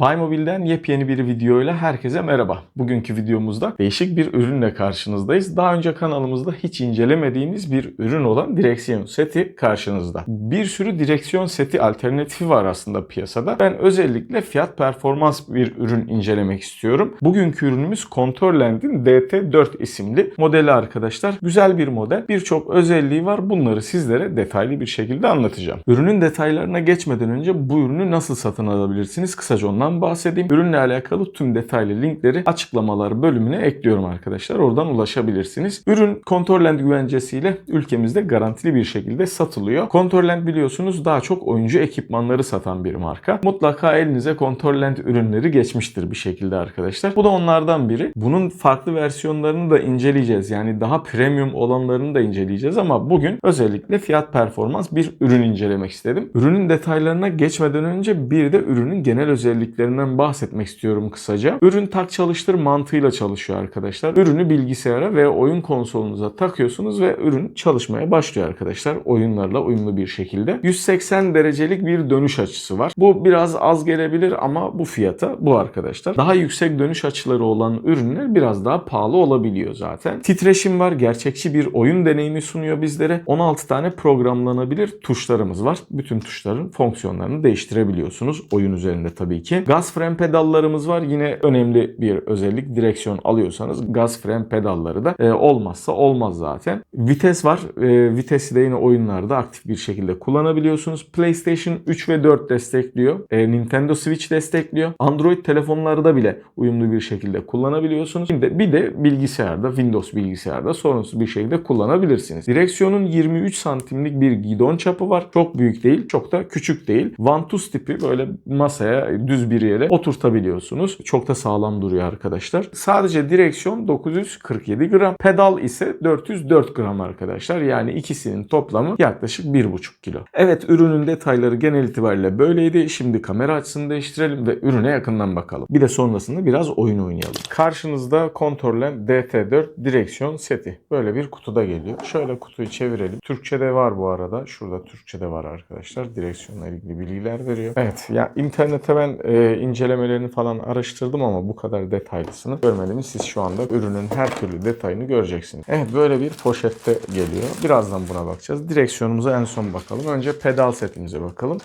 Buymobile'den yepyeni bir videoyla herkese merhaba. Bugünkü videomuzda değişik bir ürünle karşınızdayız. Daha önce kanalımızda hiç incelemediğimiz bir ürün olan direksiyon seti karşınızda. Bir sürü direksiyon seti alternatifi var aslında piyasada. Ben özellikle fiyat performans bir ürün incelemek istiyorum. Bugünkü ürünümüz Contourland'in DT4 isimli modeli arkadaşlar. Güzel bir model. Birçok özelliği var. Bunları sizlere detaylı bir şekilde anlatacağım. Ürünün detaylarına geçmeden önce bu ürünü nasıl satın alabilirsiniz? Kısaca ondan bahsedeyim. Ürünle alakalı tüm detaylı linkleri açıklamalar bölümüne ekliyorum arkadaşlar. Oradan ulaşabilirsiniz. Ürün Contourland güvencesiyle ülkemizde garantili bir şekilde satılıyor. Contourland biliyorsunuz daha çok oyuncu ekipmanları satan bir marka. Mutlaka elinize Contourland ürünleri geçmiştir bir şekilde arkadaşlar. Bu da onlardan biri. Bunun farklı versiyonlarını da inceleyeceğiz. Yani daha premium olanlarını da inceleyeceğiz ama bugün özellikle fiyat performans bir ürün incelemek istedim. Ürünün detaylarına geçmeden önce bir de ürünün genel özelliklerinden bahsetmek istiyorum kısaca. Ürün tak çalıştır mantığıyla çalışıyor arkadaşlar. Ürünü bilgisayara ve oyun konsolunuza takıyorsunuz ve ürün çalışmaya başlıyor arkadaşlar. Oyunlarla uyumlu bir şekilde. 180 derecelik bir dönüş açısı var. Bu biraz az gelebilir ama bu fiyata bu arkadaşlar. Daha yüksek dönüş açıları olan ürünler biraz daha pahalı olabiliyor zaten. Titreşim var. Gerçekçi bir oyun deneyimi sunuyor bizlere. 16 tane programlanabilir tuşlarımız var. Bütün tuşların fonksiyonlarını değiştirebiliyorsunuz. Oyun üzerinde tabii ki. Gaz fren pedallarımız var. Yine önemli bir özellik. Direksiyon alıyorsanız gaz fren pedalları da e, olmazsa olmaz zaten. Vites var. E, vitesi de yine oyunlarda aktif bir şekilde kullanabiliyorsunuz. PlayStation 3 ve 4 destekliyor. E, Nintendo Switch destekliyor. Android telefonlarda bile uyumlu bir şekilde kullanabiliyorsunuz. De, bir de bilgisayarda, Windows bilgisayarda sorunsuz bir şekilde kullanabilirsiniz. Direksiyonun 23 santimlik bir gidon çapı var. Çok büyük değil, çok da küçük değil. Vantus tipi böyle masaya düz bir yere oturtabiliyorsunuz. Çok da sağlam duruyor arkadaşlar. Sadece direksiyon 947 gram. Pedal ise 404 gram arkadaşlar. Yani ikisinin toplamı yaklaşık 1,5 kilo. Evet ürünün detayları genel itibariyle böyleydi. Şimdi kamera açısını değiştirelim ve ürüne yakından bakalım. Bir de sonrasında biraz oyun oynayalım. Karşınızda Contourland DT4 direksiyon seti. Böyle bir kutuda geliyor. Şöyle kutuyu çevirelim. Türkçe'de var bu arada. Şurada Türkçe'de var arkadaşlar. Direksiyonla ilgili bilgiler veriyor. Evet ya internete ben e, incelemelerini falan araştırdım ama bu kadar detaylısını görmedim. Siz şu anda ürünün her türlü detayını göreceksiniz. Evet böyle bir poşette geliyor. Birazdan buna bakacağız. Direksiyonumuza en son bakalım. Önce pedal setimize bakalım.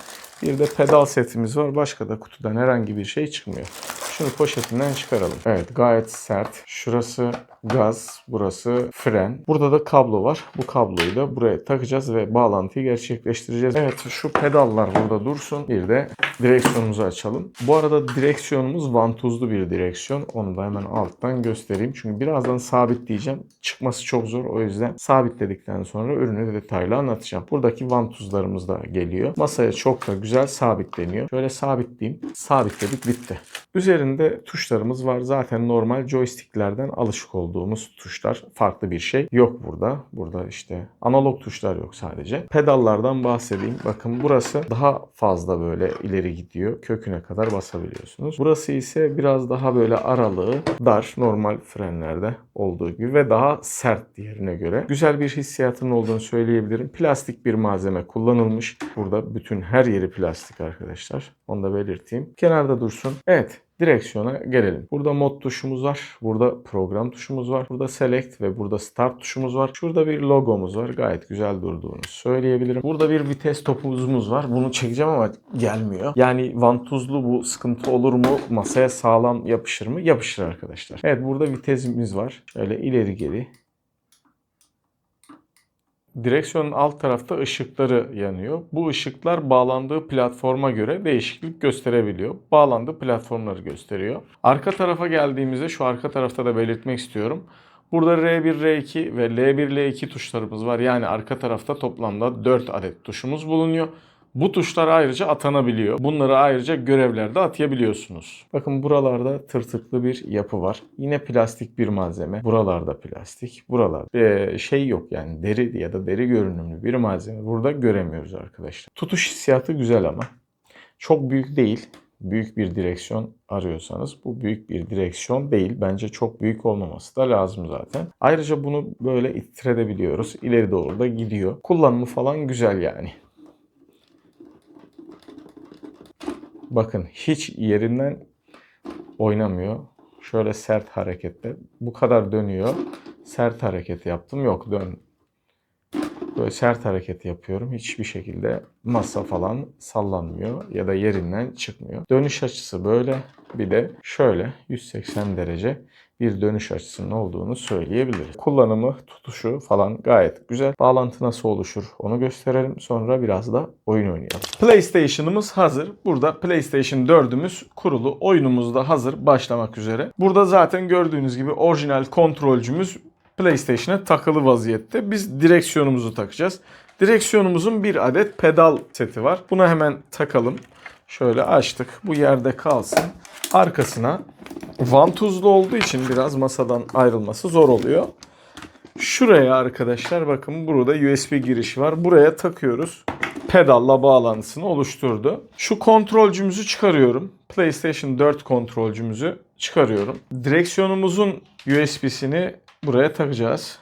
Bir de pedal setimiz var. Başka da kutudan herhangi bir şey çıkmıyor. Şunu poşetinden çıkaralım. Evet gayet sert. Şurası gaz, burası fren. Burada da kablo var. Bu kabloyu da buraya takacağız ve bağlantıyı gerçekleştireceğiz. Evet şu pedallar burada dursun. Bir de direksiyonumuzu açalım. Bu arada direksiyonumuz vantuzlu bir direksiyon. Onu da hemen alttan göstereyim. Çünkü birazdan sabitleyeceğim. Çıkması çok zor. O yüzden sabitledikten sonra ürünü detaylı anlatacağım. Buradaki vantuzlarımız da geliyor. Masaya çok da güzel sabitleniyor. Şöyle sabitleyeyim. Sabitledik bitti. Üzerinde tuşlarımız var. Zaten normal joysticklerden alışık olduğumuz tuşlar. Farklı bir şey yok burada. Burada işte analog tuşlar yok sadece. Pedallardan bahsedeyim. Bakın burası daha fazla böyle ileri gidiyor. Köküne kadar basabiliyorsunuz. Burası ise biraz daha böyle aralığı dar. Normal frenlerde olduğu gibi ve daha sert diğerine göre. Güzel bir hissiyatının olduğunu söyleyebilirim. Plastik bir malzeme kullanılmış. Burada bütün her yeri plastik arkadaşlar. Onu da belirteyim. Kenarda dursun. Evet. Direksiyona gelelim. Burada mod tuşumuz var. Burada program tuşumuz var. Burada select ve burada start tuşumuz var. Şurada bir logomuz var. Gayet güzel durduğunu söyleyebilirim. Burada bir vites topumuz var. Bunu çekeceğim ama gelmiyor. Yani vantuzlu bu sıkıntı olur mu? Masaya sağlam yapışır mı? Yapışır arkadaşlar. Evet burada vitesimiz var. Öyle ileri geri Direksiyonun alt tarafta ışıkları yanıyor. Bu ışıklar bağlandığı platforma göre değişiklik gösterebiliyor. Bağlandığı platformları gösteriyor. Arka tarafa geldiğimizde şu arka tarafta da belirtmek istiyorum. Burada R1, R2 ve L1, L2 tuşlarımız var. Yani arka tarafta toplamda 4 adet tuşumuz bulunuyor. Bu tuşlar ayrıca atanabiliyor. Bunları ayrıca görevlerde atayabiliyorsunuz. Bakın buralarda tırtıklı bir yapı var. Yine plastik bir malzeme. Buralarda plastik. Buralar ee, şey yok yani deri ya da deri görünümlü bir malzeme. Burada göremiyoruz arkadaşlar. Tutuş hissiyatı güzel ama. Çok büyük değil. Büyük bir direksiyon arıyorsanız bu büyük bir direksiyon değil. Bence çok büyük olmaması da lazım zaten. Ayrıca bunu böyle ittirebiliyoruz. İleri doğru da gidiyor. Kullanımı falan güzel yani. Bakın hiç yerinden oynamıyor. Şöyle sert harekette. Bu kadar dönüyor. Sert hareket yaptım. Yok dön. Böyle sert hareket yapıyorum. Hiçbir şekilde masa falan sallanmıyor ya da yerinden çıkmıyor. Dönüş açısı böyle. Bir de şöyle 180 derece bir dönüş açısının olduğunu söyleyebiliriz. Kullanımı, tutuşu falan gayet güzel. Bağlantı nasıl oluşur onu gösterelim. Sonra biraz da oyun oynayalım. PlayStation'ımız hazır. Burada PlayStation 4'ümüz kurulu. Oyunumuz da hazır başlamak üzere. Burada zaten gördüğünüz gibi orijinal kontrolcümüz PlayStation'a takılı vaziyette. Biz direksiyonumuzu takacağız. Direksiyonumuzun bir adet pedal seti var. Bunu hemen takalım. Şöyle açtık. Bu yerde kalsın. Arkasına vantuzlu olduğu için biraz masadan ayrılması zor oluyor. Şuraya arkadaşlar bakın burada USB girişi var. Buraya takıyoruz. Pedalla bağlantısını oluşturdu. Şu kontrolcümüzü çıkarıyorum. PlayStation 4 kontrolcümüzü çıkarıyorum. Direksiyonumuzun USB'sini buraya takacağız.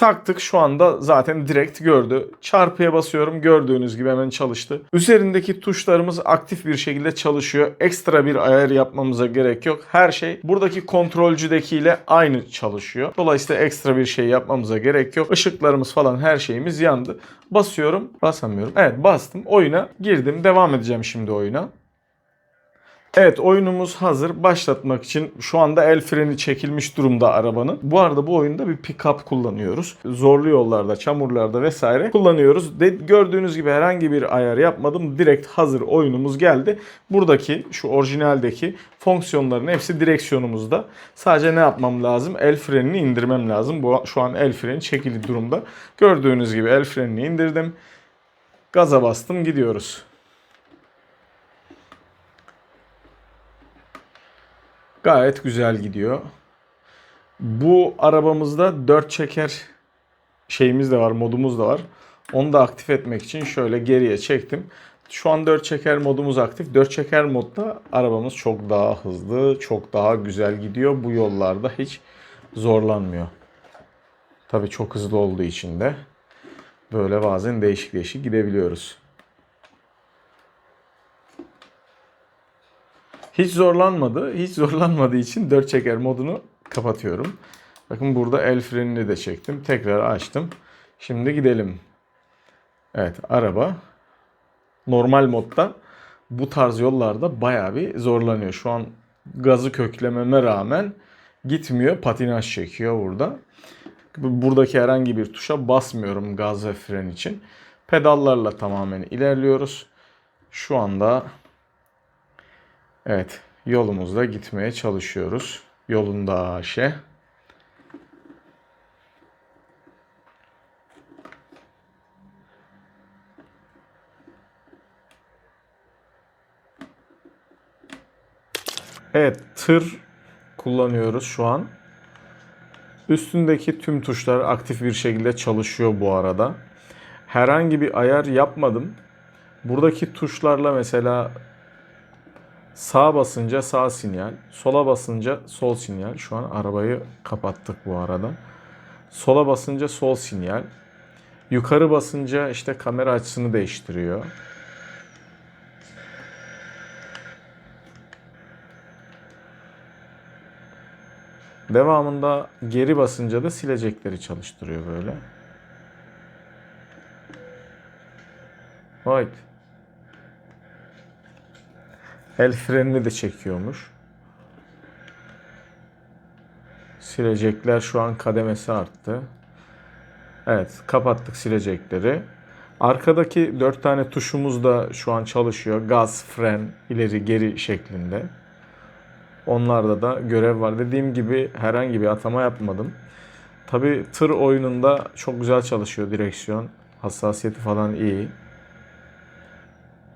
Taktık şu anda zaten direkt gördü. Çarpıya basıyorum gördüğünüz gibi hemen çalıştı. Üzerindeki tuşlarımız aktif bir şekilde çalışıyor. Ekstra bir ayar yapmamıza gerek yok. Her şey buradaki kontrolcüdekiyle aynı çalışıyor. Dolayısıyla ekstra bir şey yapmamıza gerek yok. Işıklarımız falan her şeyimiz yandı. Basıyorum. Basamıyorum. Evet bastım. Oyuna girdim. Devam edeceğim şimdi oyuna. Evet oyunumuz hazır. Başlatmak için şu anda el freni çekilmiş durumda arabanın. Bu arada bu oyunda bir pick-up kullanıyoruz. Zorlu yollarda, çamurlarda vesaire kullanıyoruz. De, gördüğünüz gibi herhangi bir ayar yapmadım. Direkt hazır oyunumuz geldi. Buradaki şu orijinaldeki fonksiyonların hepsi direksiyonumuzda. Sadece ne yapmam lazım? El frenini indirmem lazım. Bu şu an el freni çekili durumda. Gördüğünüz gibi el frenini indirdim. Gaza bastım gidiyoruz. Gayet güzel gidiyor. Bu arabamızda 4 çeker şeyimiz de var, modumuz da var. Onu da aktif etmek için şöyle geriye çektim. Şu an 4 çeker modumuz aktif. 4 çeker modda arabamız çok daha hızlı, çok daha güzel gidiyor. Bu yollarda hiç zorlanmıyor. Tabii çok hızlı olduğu için de böyle bazen değişik değişik gidebiliyoruz. Hiç zorlanmadı. Hiç zorlanmadığı için 4 çeker modunu kapatıyorum. Bakın burada el frenini de çektim. Tekrar açtım. Şimdi gidelim. Evet araba normal modda bu tarz yollarda baya bir zorlanıyor. Şu an gazı köklememe rağmen gitmiyor. Patinaj çekiyor burada. Buradaki herhangi bir tuşa basmıyorum gaz ve fren için. Pedallarla tamamen ilerliyoruz. Şu anda Evet, yolumuzda gitmeye çalışıyoruz. Yolunda Aşe. Evet, tır kullanıyoruz şu an. Üstündeki tüm tuşlar aktif bir şekilde çalışıyor bu arada. Herhangi bir ayar yapmadım. Buradaki tuşlarla mesela Sağa basınca sağ sinyal, sola basınca sol sinyal. Şu an arabayı kapattık bu arada. Sola basınca sol sinyal. Yukarı basınca işte kamera açısını değiştiriyor. Devamında geri basınca da silecekleri çalıştırıyor böyle. Right. El frenini de çekiyormuş. Silecekler şu an kademesi arttı. Evet kapattık silecekleri. Arkadaki 4 tane tuşumuz da şu an çalışıyor. Gaz, fren, ileri geri şeklinde. Onlarda da görev var. Dediğim gibi herhangi bir atama yapmadım. Tabi tır oyununda çok güzel çalışıyor direksiyon. Hassasiyeti falan iyi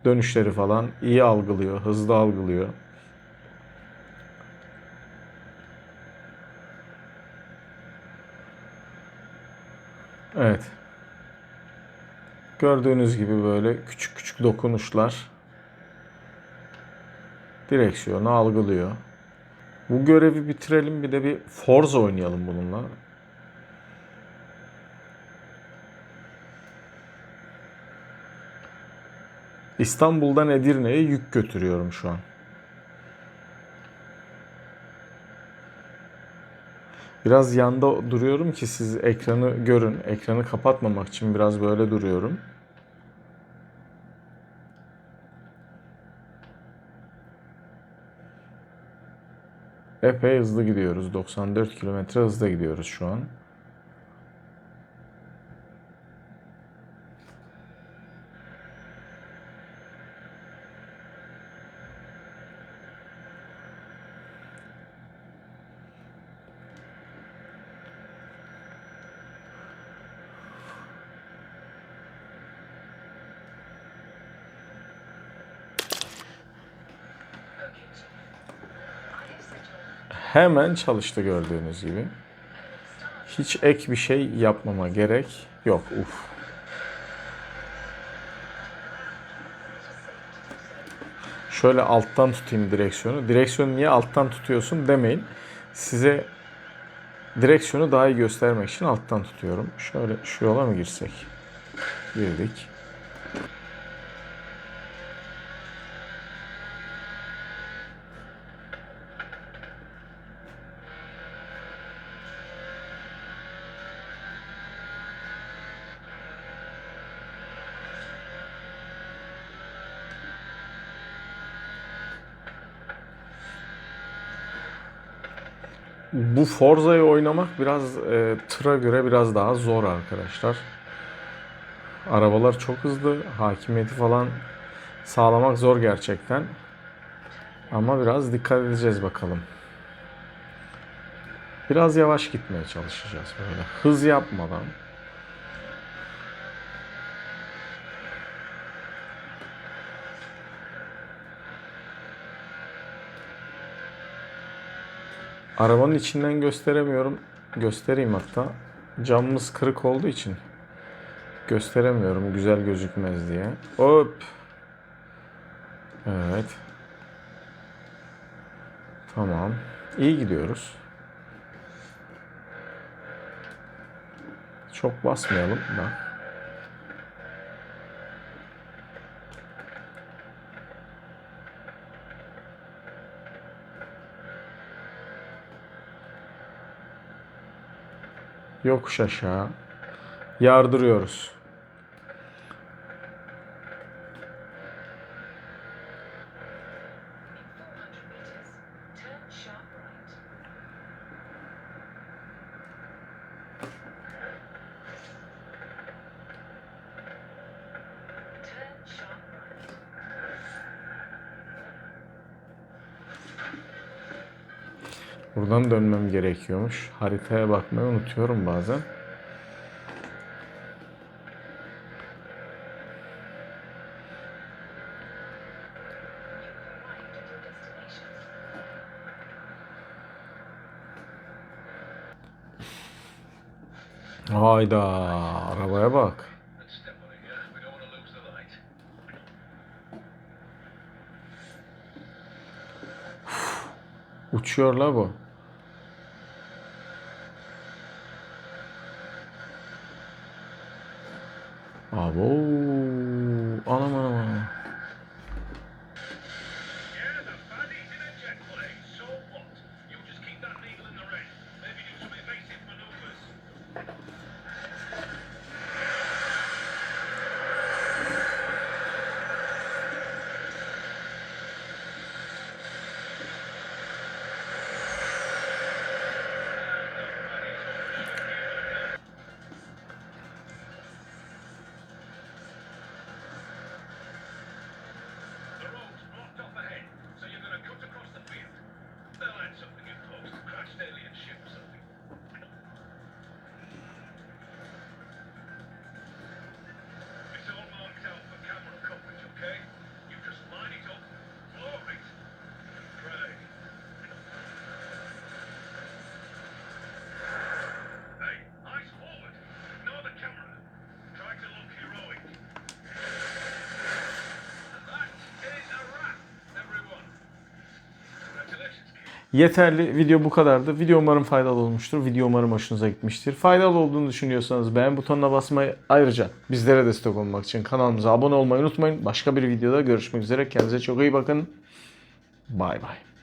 dönüşleri falan iyi algılıyor, hızlı algılıyor. Evet. Gördüğünüz gibi böyle küçük küçük dokunuşlar direksiyonu algılıyor. Bu görevi bitirelim bir de bir Forza oynayalım bununla. İstanbul'dan Edirne'ye yük götürüyorum şu an. Biraz yanda duruyorum ki siz ekranı görün. Ekranı kapatmamak için biraz böyle duruyorum. Epey hızlı gidiyoruz. 94 kilometre hızla gidiyoruz şu an. Hemen çalıştı gördüğünüz gibi. Hiç ek bir şey yapmama gerek yok. Uf. Şöyle alttan tutayım direksiyonu. Direksiyonu niye alttan tutuyorsun demeyin. Size direksiyonu daha iyi göstermek için alttan tutuyorum. Şöyle şu yola mı girsek? Girdik. Bu Forza'yı oynamak biraz e, tıra göre biraz daha zor arkadaşlar. Arabalar çok hızlı, hakimiyeti falan sağlamak zor gerçekten. Ama biraz dikkat edeceğiz bakalım. Biraz yavaş gitmeye çalışacağız böyle. Hız yapmadan. Arabanın içinden gösteremiyorum. Göstereyim hatta. Camımız kırık olduğu için gösteremiyorum güzel gözükmez diye. Hop. Evet. Tamam. İyi gidiyoruz. Çok basmayalım da. Yokuş aşağı. Yardırıyoruz. Buradan dönmem gerekiyormuş. Haritaya bakmayı unutuyorum bazen. Hayda arabaya bak. Let's step on Yeterli. Video bu kadardı. Video umarım faydalı olmuştur. Video umarım hoşunuza gitmiştir. Faydalı olduğunu düşünüyorsanız beğen butonuna basmayı ayrıca bizlere destek olmak için kanalımıza abone olmayı unutmayın. Başka bir videoda görüşmek üzere. Kendinize çok iyi bakın. Bay bay.